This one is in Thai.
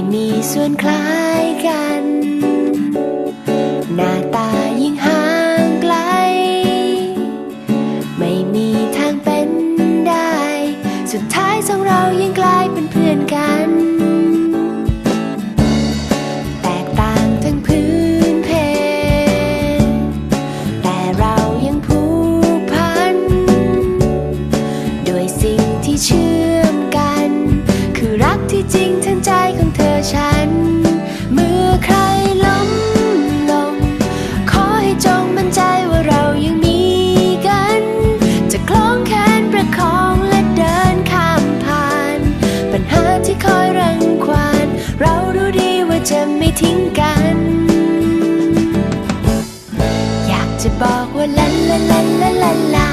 ไม่มีส่วนคล้ายกัน หน้าตายิ่งห่างไกล ไม่มีทางเป็นได้ สุดท้ายสองเรายังกลายเป็นเพื่อนกัน แตกต่างทั้งพื้นเพ แต่เรายังผูกพันดยสิ่งที่เชื่อ จะไม่ทิ้งกัน อยากจะบอกว่าลันลันลันลันลา